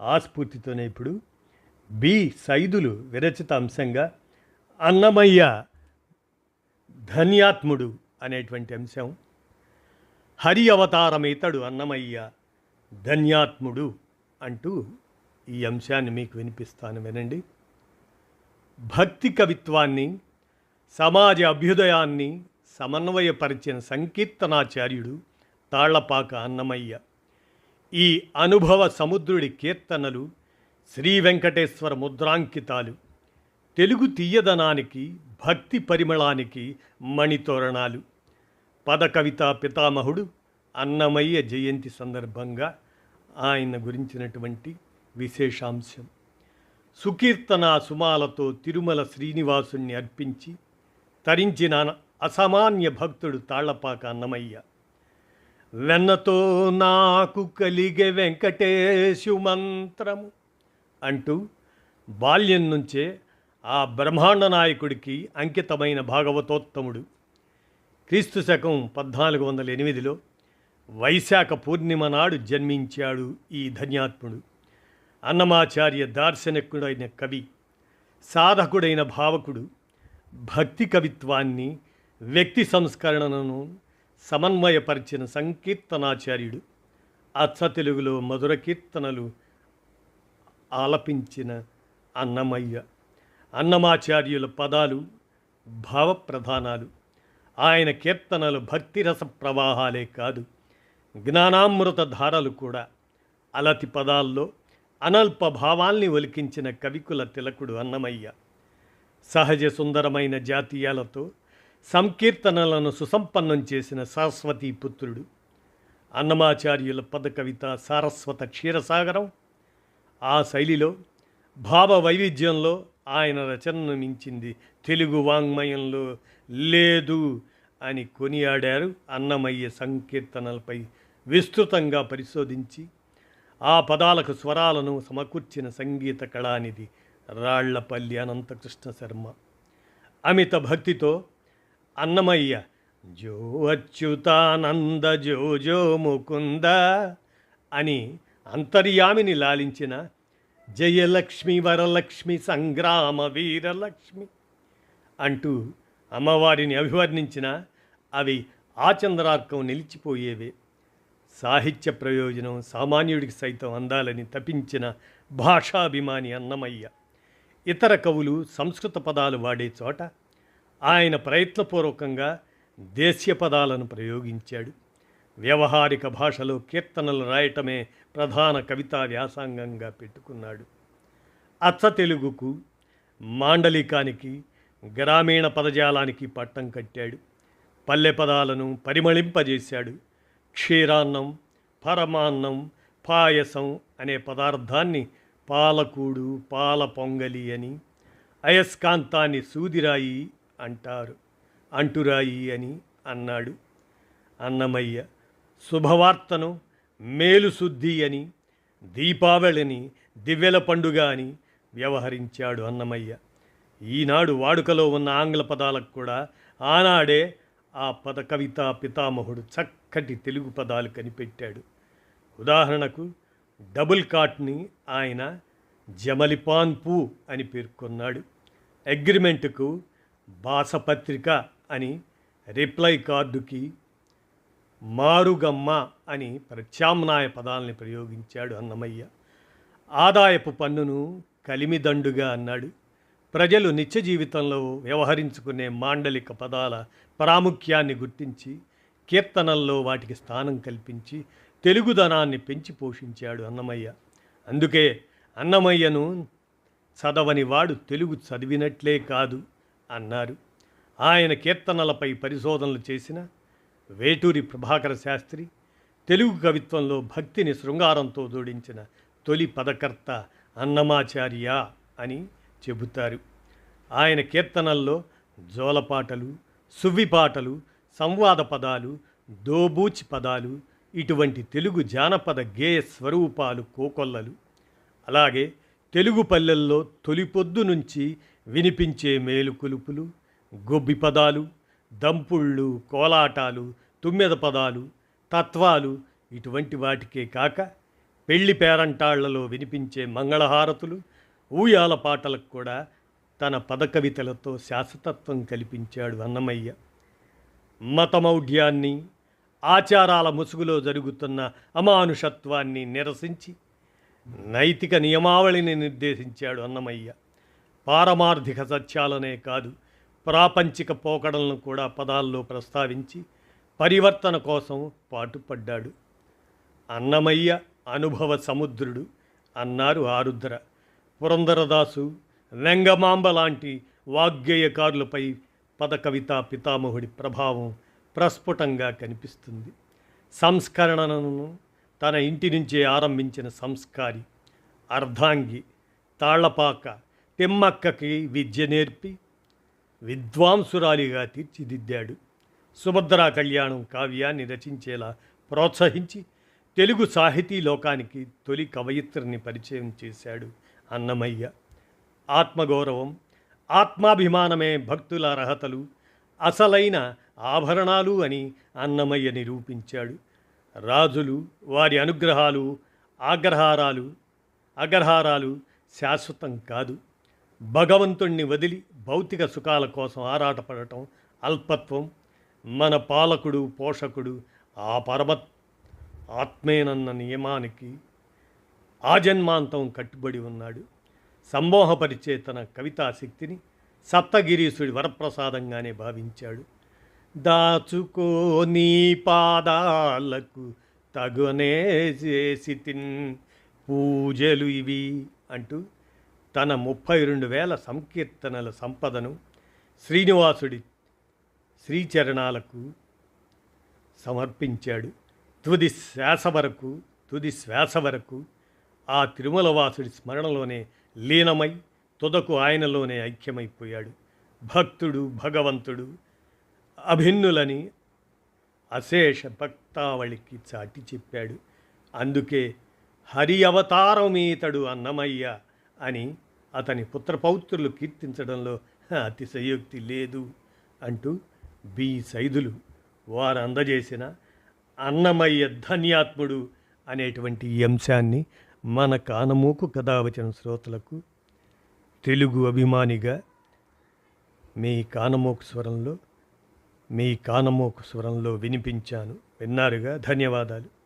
ఆస్ఫూర్తితోనే ఇప్పుడు బి సైదులు విరచిత అంశంగా అన్నమయ్య ధన్యాత్ముడు అనేటువంటి అంశం. హరి అవతారం ఇతడు అన్నమయ్య ధన్యాత్ముడు అంటూ ఈ అంశాన్ని మీకు వినిపిస్తాను వినండి. భక్తి కవిత్వాన్ని సమాజ అభ్యుదయాన్ని సమన్వయపరిచిన సంకీర్తనాచార్యుడు తాళ్ళపాక అన్నమయ్య. ఈ అనుభవ సముద్రుడి కీర్తనలు శ్రీ వెంకటేశ్వర ముద్రాంకితాలు తెలుగు తీయదనానికి భక్తి పరిమళానికి మణితోరణాలు. పదకవిత పితామహుడు అన్నమయ్య జయంతి సందర్భంగా ఆయన గురించినటువంటి విశేషాంశం. సుకీర్తన సుమాలతో తిరుమల శ్రీనివాసుణ్ణి అర్పించి తరించిన అసామాన్య భక్తుడు తాళ్ళపాక అన్నమయ్య. వెన్నతో నాకు కలిగే వెంకటేశు మంత్రము అంటూ బాల్యం నుంచే ఆ బ్రహ్మాండ నాయకుడికి అంకితమైన భాగవతోత్తముడు. క్రీస్తు శకం పద్నాలుగు వందల ఎనిమిదిలో వైశాఖ పూర్ణిమ నాడు జన్మించాడు ఈ ధన్యాత్ముడు. అన్నమాచార్య దార్శనికుడైన కవి సాధకుడైన భావకుడు భక్తి కవిత్వాన్ని వ్యక్తి సంస్కరణను సమన్వయపరిచిన సంకీర్తనాచార్యుడు అచ్చ తెలుగులో మధుర కీర్తనలు ఆలపించిన అన్నమయ్య. అన్నమాచార్యుల పదాలు భావప్రధానాలు. ఆయన కీర్తనలు భక్తిరస ప్రవాహాలే కాదు జ్ఞానామృత ధారలు కూడా. అలతి పదాల్లో అనల్ప భావాల్ని ఒలికించిన కవికుల తిలకుడు అన్నమయ్య. సహజ సుందరమైన జాతీయాలతో సంకీర్తనలను సుసంపన్నం చేసిన సరస్వతీ పుత్రుడు అన్నమాచార్యుల పదకవిత సారస్వత క్షీరసాగరం ఆ శైలిలో భావ వైవిధ్యంలో ఆయన రచనను మించింది తెలుగు వాంగ్మయంలో లేదు అని కొనియాడారు అన్నమయ్య సంకీర్తనలపై విస్తృతంగా పరిశోధించి ఆ పదాలకు స్వరాలను సమకూర్చిన సంగీత కళానిధి రాళ్ళపల్లి అనంతకృష్ణ శర్మ. అమిత భక్తితో అన్నమయ్య. జో అచ్యుతానంద జో జో ముకుంద అని అంతర్యామిని లాలించిన జయలక్ష్మి వరలక్ష్మి సంగ్రామ వీరలక్ష్మి అంటూ అమ్మవారిని అభివర్ణించిన అవి ఆచంద్రార్కం నిలిచిపోయేవే. సాహిత్య ప్రయోజనం సామాన్యుడికి సైతం అందాలని తపించిన భాషాభిమాని అన్నమయ్య. ఇతర కవులు సంస్కృత పదాలు వాడే చోట ఆయన ప్రయత్నపూర్వకంగా దేశీయ పదాలను ప్రయోగించాడు. వ్యవహారిక భాషలో కీర్తనలు రాయటమే ప్రధాన కవితా వ్యాసంగంగా పెట్టుకున్నాడు. అచ్చ తెలుగుకు మాండలికానికి గ్రామీణ పదజాలానికి పట్టం కట్టాడు. పల్లె పదాలను పరిమళింపజేశాడు. క్షీరాన్నం పరమాన్నం పాయసం అనే పదార్థాన్ని పాలకూడు పాల పొంగలి అని అయస్కాంతాన్ని సూదిరాయి అంటారు. అంటురాయి అని అన్నాడు. అన్నమయ్య శుభవార్తను మేలుశుద్ధి అని దీపావళిని దివ్యల పండుగ అని వ్యవహరించాడు అన్నమయ్య. ఈనాడు వాడుకలో ఉన్న ఆంగ్ల పదాలకు కూడా ఆనాడే ఆ పద కవితా పితామహుడు చక్కటి తెలుగు పదాలు కనిపెట్టాడు. ఉదాహరణకు డబుల్ కాట్ని ఆయన జమలిపాన్ పూ అని పేర్కొన్నాడు. అగ్రిమెంటుకు బాసపత్రిక అని రిప్లై కార్డుకి మారుగమ్మ అని ప్రత్యామ్నాయ పదాలని ప్రయోగించాడు అన్నమయ్య. ఆదాయపు పన్నును కలిమిదండుగా అన్నాడు. ప్రజలు నిత్య జీవితంలో వ్యవహరించుకునే మాండలిక పదాల ప్రాముఖ్యాన్ని గుర్తించి కీర్తనల్లో వాటికి స్థానం కల్పించి తెలుగుదనాన్ని పెంచి పోషించాడు అన్నమయ్య. అందుకే అన్నమయ్యను చదవని వాడు తెలుగు చదివినట్లే కాదు. అన్నారు. ఆయన కీర్తనలపై పరిశోధనలు చేసిన వేటూరి ప్రభాకర శాస్త్రి తెలుగు కవిత్వంలో భక్తిని శృంగారంతో జోడించిన తొలి పదకర్త అన్నమాచార్య అని చెబుతారు. ఆయన కీర్తనల్లో జోలపాటలు సువ్విపాటలు సంవాద పదాలు దోబూచి పదాలు ఇటువంటి తెలుగు జానపద గేయ స్వరూపాలు కోకొల్లలు. అలాగే తెలుగు పల్లెల్లో తొలిపొద్దు నుంచి వినిపించే మేలుకొలుపులు గొబ్బి పదాలు దంపుళ్ళు కోలాటాలు తుమ్మెద పదాలు తత్వాలు ఇటువంటి వాటికే కాక పెళ్ళి పేరంటాళ్ళలో వినిపించే మంగళహారతులు ఊయాల పాటలకు కూడా తన పదకవితలతో శాశ్వతత్వం కల్పించాడు అన్నమయ్య. మతమౌఢ్యాన్ని ఆచారాల ముసుగులో జరుగుతున్న అమానుషత్వాన్ని నిరసించి నైతిక నియమావళిని నిర్దేశించాడు అన్నమయ్య. పారమార్థిక సత్యాలనే కాదు ప్రాపంచిక పోకడలను కూడా పదాల్లో ప్రస్తావించి పరివర్తన కోసం పాటుపడ్డాడు. అన్నమయ్య అనుభవ సముద్రుడు అన్నారు ఆరుద్ర. పురందరదాసు వెంగమాంబ లాంటి వాగ్గేయకారులపై పదకవిత పితామహుడి ప్రభావం ప్రస్ఫుటంగా కనిపిస్తుంది. సంస్కరణను తన ఇంటి నుంచే ఆరంభించిన సంస్కారి అర్ధాంగి తాళ్ళపాక తిమ్మక్కకి విద్య నేర్పి విద్వాంసురాలిగా తీర్చిదిద్దాడు. సుభద్రా కళ్యాణం కావ్యాన్ని రచించేలా ప్రోత్సహించి తెలుగు సాహితీ లోకానికి తొలి కవయిత్రిని పరిచయం చేశాడు అన్నమయ్య. ఆత్మగౌరవం ఆత్మాభిమానమే భక్తుల అర్హతలు అసలైన ఆభరణాలు అని అన్నమయ్య నిరూపించాడు రాజులు వారి అనుగ్రహాలు ఆగ్రహారాలు అగ్రహారాలు శాశ్వతం కాదు. భగవంతుణ్ణి వదిలి భౌతిక సుఖాల కోసం ఆరాటపడటం అల్పత్వం. మన పాలకుడు పోషకుడు ఆ పరమ ఆత్మేనన్న నియమానికి ఆజన్మాంతం కట్టుబడి ఉన్నాడు. సమ్మోహపరిచే తన కవితాశక్తిని సప్తగిరీసుడి సప్తగిరీశుడి వరప్రసాదంగానే భావించాడు. దాచుకో నీ పాదాలకు తగునే చేసి తిన్ పూజలు ఇవి అంటూ తన ముప్పై రెండు వేల సంకీర్తనల సంపదను శ్రీనివాసుడి శ్రీచరణాలకు సమర్పించాడు. తుది శ్వాస వరకు తుది శ్వాస వరకు ఆ తిరుమలవాసుడి స్మరణలోనే లీనమై తుదకు ఆయనలోనే ఐక్యమైపోయాడు. భక్తుడు భగవంతుడు అభిన్నులని అశేష భక్తావళికి చాటి చెప్పాడు. అందుకే హరి అవతారమీతడు అన్నమయ్య అని అతని పుత్రపౌత్రులు కీర్తించడంలో అతిశయోక్తి లేదు అంటూ బి. సైదులు వారు అందజేసిన అన్నమయ్య ధన్యాత్ముడు అనేటువంటి ఈ అంశాన్ని మన కానమూకు కథావచన శ్రోతలకు తెలుగు అభిమానిగా మీ కానమోకు స్వరంలో మీ కానమోకు స్వరంలో వినిపించాను. విన్నారుగా? ధన్యవాదాలు.